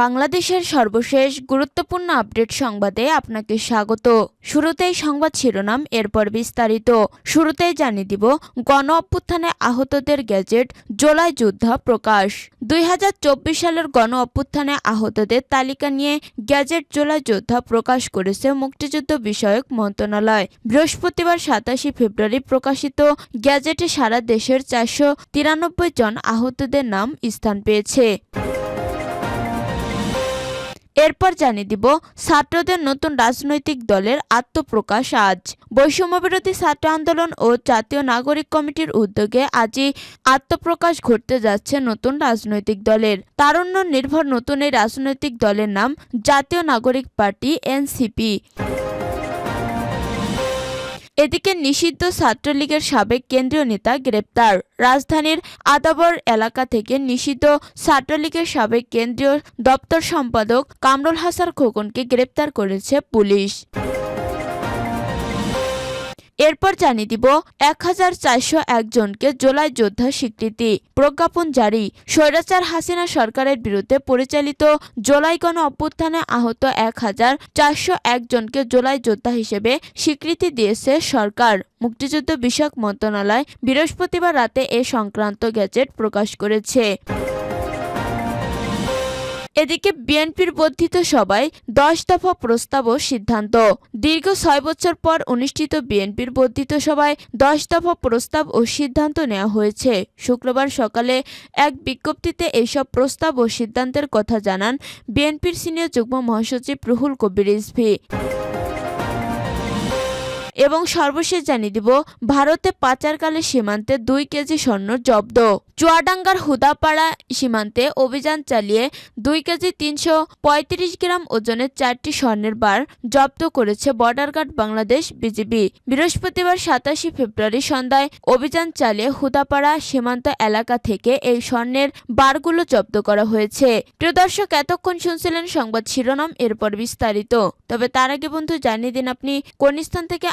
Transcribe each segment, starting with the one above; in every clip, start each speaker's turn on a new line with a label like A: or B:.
A: বাংলাদেশের সর্বশেষ গুরুত্বপূর্ণ আপডেট সংবাদে আপনাকে স্বাগত শুরুতেই সংবাদ শিরোনাম এরপর বিস্তারিত শুরুতেই জানিয়ে দিব গণ অভ্যুত্থানে আহতদের গ্যাজেট জোলাই যোদ্ধা প্রকাশ দুই সালের গণ অভ্যুত্থানে আহতদের তালিকা নিয়ে গ্যাজেট জোলাই যোদ্ধা প্রকাশ করেছে মুক্তিযুদ্ধ বিষয়ক মন্ত্রণালয় বৃহস্পতিবার সাতাশি ফেব্রুয়ারি প্রকাশিত গ্যাজেটে সারা দেশের চারশো জন আহতদের নাম স্থান পেয়েছে এরপর জানিয়ে দিব ছাত্রদের নতুন রাজনৈতিক দলের আত্মপ্রকাশ আজ বৈষম্যবিরোধী ছাত্র আন্দোলন ও জাতীয় নাগরিক কমিটির উদ্যোগে আজই আত্মপ্রকাশ ঘটতে যাচ্ছে নতুন রাজনৈতিক দলের তারুণ্য নির্ভর নতুন এই রাজনৈতিক দলের নাম জাতীয় নাগরিক পার্টি এনসিপি এদিকে নিষিদ্ধ ছাত্রলীগের সাবেক কেন্দ্রীয় নেতা গ্রেপ্তার রাজধানীর আদাবর এলাকা থেকে নিষিদ্ধ ছাত্রলীগের সাবেক কেন্দ্রীয় দপ্তর সম্পাদক কামরুল হাসান খোকনকে গ্রেপ্তার করেছে পুলিশ এরপর জানিয়ে দিব এক হাজার চারশো একজনকে জোলাই যোদ্ধা স্বীকৃতি প্রজ্ঞাপন জারি স্বৈরাচার হাসিনা সরকারের বিরুদ্ধে পরিচালিত জোলাই গণ অভ্যুত্থানে আহত এক হাজার চারশো একজনকে জোলাই যোদ্ধা হিসেবে স্বীকৃতি দিয়েছে সরকার মুক্তিযুদ্ধ বিষয়ক মন্ত্রণালয় বৃহস্পতিবার রাতে এ সংক্রান্ত গ্যাজেট প্রকাশ করেছে এদিকে বিএনপির বর্ধিত সভায় দশ দফা প্রস্তাব ও সিদ্ধান্ত দীর্ঘ ছয় বছর পর অনুষ্ঠিত বিএনপির বর্ধিত সভায় দশ দফা প্রস্তাব ও সিদ্ধান্ত নেওয়া হয়েছে শুক্রবার সকালে এক বিজ্ঞপ্তিতে এইসব প্রস্তাব ও সিদ্ধান্তের কথা জানান বিএনপির সিনিয়র যুগ্ম মহাসচিব রুহুল কবির রিজভি এবং সর্বশেষ জানিয়ে দিব ভারতে পাচারকালে সীমান্তে দুই কেজি স্বর্ণ জব্দ চুয়াডাঙ্গার হুদাপাড়া সীমান্তে অভিযান চালিয়ে দুই কেজি তিনশো গ্রাম ওজনের চারটি স্বর্ণের বার জব্দ করেছে বর্ডার গার্ড বাংলাদেশ বিজিবি বৃহস্পতিবার সাতাশে ফেব্রুয়ারি সন্ধ্যায় অভিযান চালিয়ে হুদাপাড়া সীমান্ত এলাকা থেকে এই স্বর্ণের বারগুলো জব্দ করা হয়েছে প্রিয় দর্শক এতক্ষণ শুনছিলেন সংবাদ শিরোনাম এরপর বিস্তারিত তবে তার আগে বন্ধু জানিয়ে দিন আপনি কোন স্থান থেকে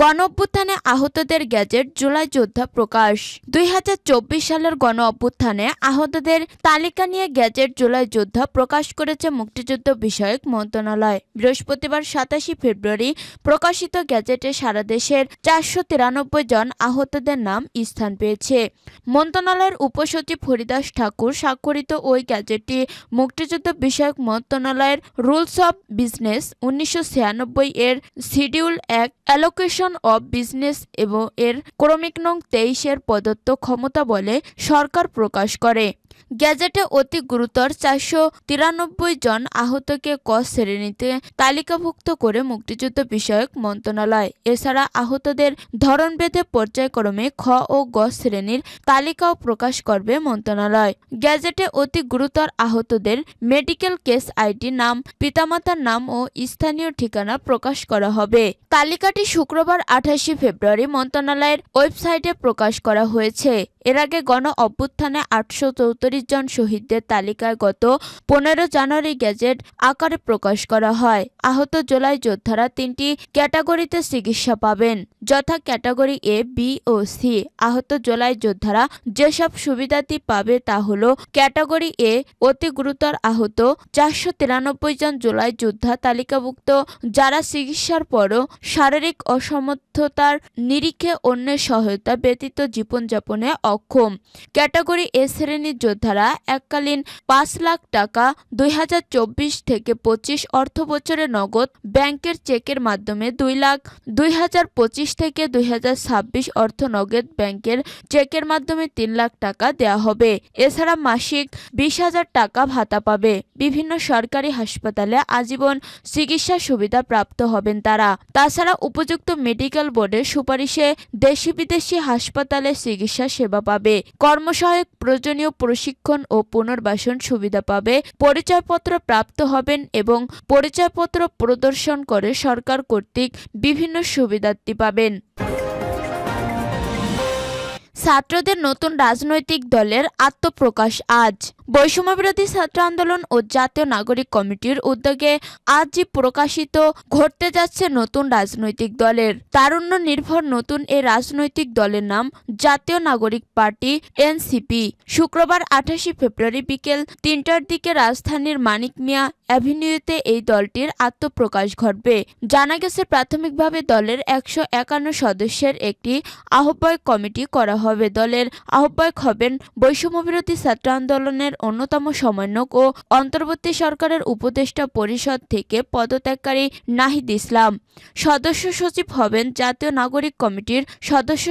A: গণ অভ্যুত্থানে আহতদের গ্যাজেট জুলাই যোদ্ধা প্রকাশ দুই সালের গণ অভ্যুত্থানে আহতদের তালিকা নিয়ে গ্যাজেট জুলাই যোদ্ধা প্রকাশ করেছে মুক্তিযুদ্ধ বিষয়ক মন্ত্রণালয় বৃহস্পতিবার সাতাশি ফেব্রুয়ারি প্রকাশিত গ্যাজেটে সারা দেশের চারশো জন আহতদের নাম স্থান পেয়েছে মন্ত্রণালয়ের উপসচিব হরিদাস ঠাকুর স্বাক্ষরিত ওই গ্যাজেটটি মুক্তিযুদ্ধ বিষয়ক মন্ত্রণালয়ের রুলস অব বিজনেস উনিশশো এর শিডিউল এক অ্যালোকেশন ফেডারেশন অব বিজনেস এবং এর ক্রমিক নং তেইশের প্রদত্ত ক্ষমতা বলে সরকার প্রকাশ করে গ্যাজেটে অতি গুরুতর চারশো তিরানব্বই জন আহতকে ক শ্রেণীতে তালিকাভুক্ত করে মুক্তিযুদ্ধ বিষয়ক মন্ত্রণালয় এছাড়া আহতদের ধরনভেদে পর্যায়ক্রমে খ ও গ শ্রেণীর তালিকাও প্রকাশ করবে মন্ত্রণালয় গ্যাজেটে অতি গুরুতর আহতদের মেডিকেল কেস আইডি নাম পিতামাতার নাম ও স্থানীয় ঠিকানা প্রকাশ করা হবে তালিকাটি শুক্রবার আঠাশে ফেব্রুয়ারি মন্ত্রণালয়ের ওয়েবসাইটে প্রকাশ করা হয়েছে এর আগে গণ অভ্যুত্থানে আটশো সাঁত্রিশ জন শহীদদের তালিকায় গত পনেরো জানুয়ারি গেজেট আকারে প্রকাশ করা হয় আহত জোলাই যোদ্ধারা তিনটি ক্যাটাগরিতে চিকিৎসা পাবেন যথা ক্যাটাগরি এ বি ও সি আহত জোলাই যোদ্ধারা যেসব সুবিধাটি পাবে তা হল ক্যাটাগরি এ অতি গুরুতর আহত চারশো তিরানব্বই জন জোলাই যোদ্ধা তালিকাভুক্ত যারা চিকিৎসার পরও শারীরিক অসমর্থতার নিরিখে অন্যের সহায়তা ব্যতীত জীবনযাপনে অক্ষম ক্যাটাগরি এ শ্রেণীর দ্বারা এককালীন পাঁচ লাখ টাকা দুই থেকে পঁচিশ অর্থ নগদ ব্যাংকের চেকের মাধ্যমে দুই লাখ দুই থেকে দুই অর্থ নগদ ব্যাংকের চেকের মাধ্যমে তিন লাখ টাকা দেয়া হবে এছাড়া মাসিক বিশ হাজার টাকা ভাতা পাবে বিভিন্ন সরকারি হাসপাতালে আজীবন চিকিৎসা সুবিধা প্রাপ্ত হবেন তারা তাছাড়া উপযুক্ত মেডিকেল বোর্ডের সুপারিশে দেশি বিদেশি হাসপাতালে চিকিৎসা সেবা পাবে কর্মসহায়ক প্রয়োজনীয় প্রশিক্ষণ ও পুনর্বাসন সুবিধা পাবে পরিচয়পত্র প্রাপ্ত হবেন এবং পরিচয়পত্র প্রদর্শন করে সরকার কর্তৃক বিভিন্ন সুবিধার্থী পাবেন ছাত্রদের নতুন রাজনৈতিক দলের আত্মপ্রকাশ আজ বৈষম্যবিরোধী ছাত্র আন্দোলন ও জাতীয় নাগরিক কমিটির উদ্যোগে আজই প্রকাশিত ঘটতে যাচ্ছে নতুন রাজনৈতিক দলের তারুণ্য নির্ভর নতুন এ রাজনৈতিক দলের নাম জাতীয় নাগরিক পার্টি এনসিপি শুক্রবার আঠাশে ফেব্রুয়ারি বিকেল তিনটার দিকে রাজধানীর মানিক মিয়া অ্যাভিনিউতে এই দলটির আত্মপ্রকাশ ঘটবে জানা গেছে প্রাথমিকভাবে দলের একশো একান্ন সদস্যের একটি আহ্বায়ক কমিটি করা হয় হবে দলের আহ্বায়ক হবেন বৈষম্যবিরোধী ছাত্র আন্দোলনের অন্যতম সমন্বয়ক ও অন্তর্বর্তী সরকারের উপদেষ্টা পরিষদ থেকে পদত্যাগকারী নাহিদ ইসলাম সদস্য সচিব হবেন জাতীয় নাগরিক কমিটির সদস্য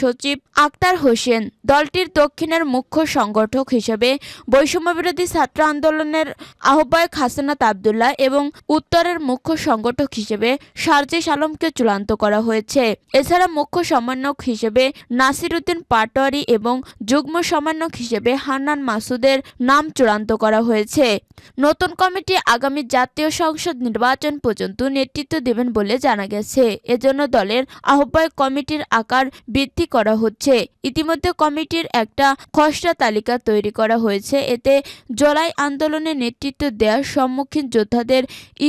A: সচিব আক্তার হোসেন দলটির দক্ষিণের মুখ্য সংগঠক হিসেবে বৈষম্যবিরোধী ছাত্র আন্দোলনের আহ্বায়ক হাসানাত আবদুল্লাহ এবং উত্তরের মুখ্য সংগঠক হিসেবে সার্জেস আলমকে চূড়ান্ত করা হয়েছে এছাড়া মুখ্য সমন্বয়ক হিসেবে নাসিরুদ্দিন একজন পাটোয়ারি এবং যুগ্ম সমন্বয়ক হিসেবে হান্নান মাসুদের নাম চূড়ান্ত করা হয়েছে নতুন কমিটি আগামী জাতীয় সংসদ নির্বাচন পর্যন্ত নেতৃত্ব দেবেন বলে জানা গেছে এজন্য দলের আহ্বায়ক কমিটির আকার বৃদ্ধি করা হচ্ছে ইতিমধ্যে কমিটির একটা খসড়া তালিকা তৈরি করা হয়েছে এতে জলাই আন্দোলনে নেতৃত্ব দেওয়ার সম্মুখীন যোদ্ধাদের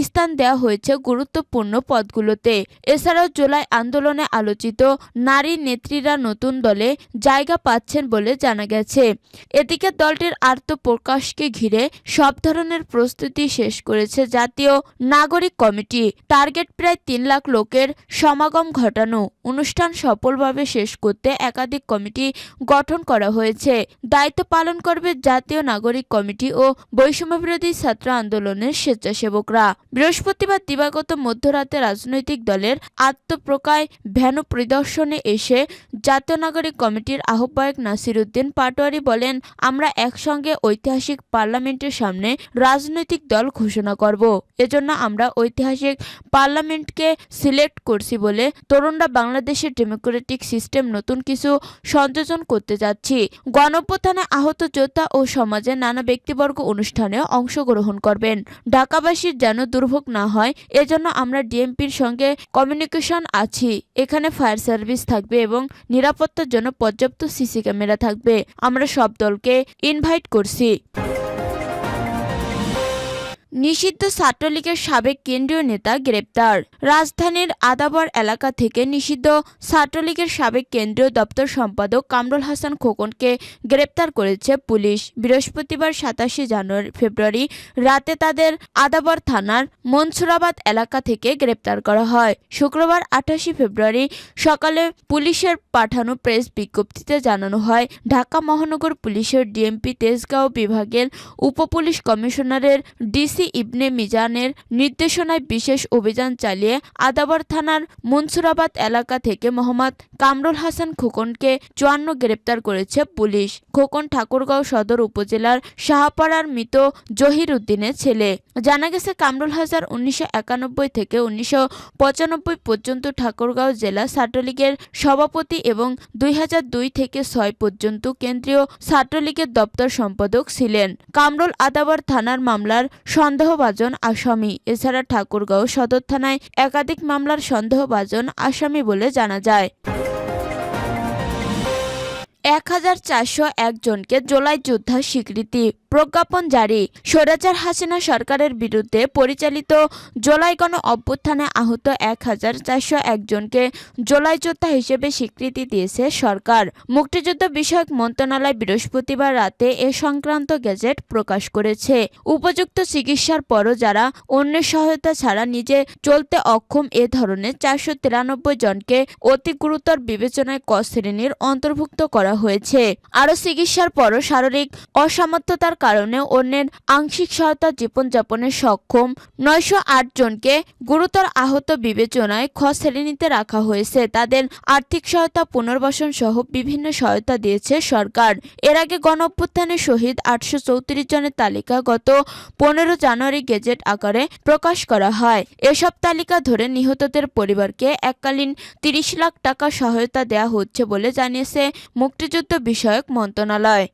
A: স্থান দেওয়া হয়েছে গুরুত্বপূর্ণ পদগুলোতে এছাড়াও জলাই আন্দোলনে আলোচিত নারী নেত্রীরা নতুন দলে জায়গা পাচ্ছেন বলে জানা গেছে এদিকে দলটির আত্মপ্রকাশকে ঘিরে সব ধরনের প্রস্তুতি শেষ করেছে জাতীয় নাগরিক কমিটি টার্গেট প্রায় তিন লাখ লোকের সমাগম ঘটানো অনুষ্ঠান সফলভাবে শেষ করতে একাধিক কমিটি গঠন করা হয়েছে দায়িত্ব পালন করবে জাতীয় নাগরিক কমিটি ও বৈষম্যবিরোধী ছাত্র আন্দোলনের স্বেচ্ছাসেবকরা বৃহস্পতিবার দিবাগত মধ্যরাতে রাজনৈতিক দলের আত্মপ্রকায় ভ্যানু পরিদর্শনে এসে জাতীয় নাগরিক কমিটির আহ্বায়ক নাসিরুদ্দিন পাটোয়ারি বলেন আমরা একসঙ্গে ঐতিহাসিক পার্লামেন্টের সামনে রাজনৈতিক দল ঘোষণা করব এজন্য আমরা ঐতিহাসিক পার্লামেন্টকে সিলেক্ট করছি বলে তরুণরা বাংলাদেশের ডেমোক্রেটিক সিস্টেম নতুন কিছু সংযোজন করতে যাচ্ছি গণপ্রথানে আহত যোদ্ধা ও সমাজের নানা ব্যক্তিবর্গ অনুষ্ঠানে অংশগ্রহণ করবেন ঢাকাবাসীর যেন দুর্ভোগ না হয় এজন্য আমরা ডিএমপির সঙ্গে কমিউনিকেশন আছি এখানে ফায়ার সার্ভিস থাকবে এবং নিরাপত্তার জন্য পর্যাপ্ত সিসি ক্যামেরা থাকবে আমরা সব দলকে ইনভাইট করছি নিষিদ্ধ ছাত্রলীগের সাবেক কেন্দ্রীয় নেতা গ্রেপ্তার রাজধানীর আদাবর এলাকা থেকে নিষিদ্ধ ছাত্রলীগের সাবেক কেন্দ্রীয় দপ্তর সম্পাদক কামরুল হাসান খোকনকে গ্রেপ্তার করেছে পুলিশ বৃহস্পতিবার সাতাশে জানুয়ারি ফেব্রুয়ারি রাতে তাদের আদাবর থানার মনসুরাবাদ এলাকা থেকে গ্রেপ্তার করা হয় শুক্রবার আঠাশে ফেব্রুয়ারি সকালে পুলিশের পাঠানো প্রেস বিজ্ঞপ্তিতে জানানো হয় ঢাকা মহানগর পুলিশের ডিএমপি তেজগাঁও বিভাগের উপপুলিশ কমিশনারের ডিসি মুফতি ইবনে মিজানের নির্দেশনায় বিশেষ অভিযান চালিয়ে আদাবর থানার মনসুরাবাদ এলাকা থেকে মোহাম্মদ কামরুল হাসান খোকনকে চুয়ান্ন গ্রেপ্তার করেছে পুলিশ খোকন ঠাকুরগাঁও সদর উপজেলার শাহপাড়ার মৃত জহির উদ্দিনের ছেলে জানা গেছে কামরুল হাসান উনিশশো থেকে উনিশশো পর্যন্ত ঠাকুরগাঁও জেলা ছাত্রলীগের সভাপতি এবং দুই থেকে ছয় পর্যন্ত কেন্দ্রীয় ছাত্রলীগের দপ্তর সম্পাদক ছিলেন কামরুল আদাবর থানার মামলার সন্দেহভাজন আসামি এছাড়া ঠাকুরগাঁও সদর থানায় একাধিক মামলার সন্দেহভাজন আসামি বলে জানা যায় এক হাজার চারশো একজনকে জোলাই যোদ্ধা স্বীকৃতি প্রজ্ঞাপন জারি স্বৈরাচার হাসিনা সরকারের বিরুদ্ধে পরিচালিত জোলাই গণ অভ্যুত্থানে আহত এক হাজার চারশো একজনকে জোলাই যোদ্ধা হিসেবে স্বীকৃতি দিয়েছে সরকার মুক্তিযুদ্ধ বিষয়ক মন্ত্রণালয় বৃহস্পতিবার রাতে এ সংক্রান্ত গেজেট প্রকাশ করেছে উপযুক্ত চিকিৎসার পরও যারা অন্য সহায়তা ছাড়া নিজে চলতে অক্ষম এ ধরনের চারশো জনকে অতি গুরুতর বিবেচনায় ক শ্রেণীর অন্তর্ভুক্ত করা করা হয়েছে আরও চিকিৎসার পরও শারীরিক অসামর্থ্যতার কারণে অন্যের আংশিক সহায়তা জীবনযাপনে সক্ষম নয়শো আট জনকে গুরুতর আহত বিবেচনায় খ শ্রেণীতে রাখা হয়েছে তাদের আর্থিক সহায়তা পুনর্বাসন সহ বিভিন্ন সহায়তা দিয়েছে সরকার এর আগে গণঅভ্যুত্থানে শহীদ আটশো চৌত্রিশ জনের তালিকা গত পনেরো জানুয়ারি গেজেট আকারে প্রকাশ করা হয় এসব তালিকা ধরে নিহতদের পরিবারকে এককালীন তিরিশ লাখ টাকা সহায়তা দেয়া হচ্ছে বলে জানিয়েছে মুক্তি মুক্তিযুদ্ধ বিষয়ক মন্ত্রণালয়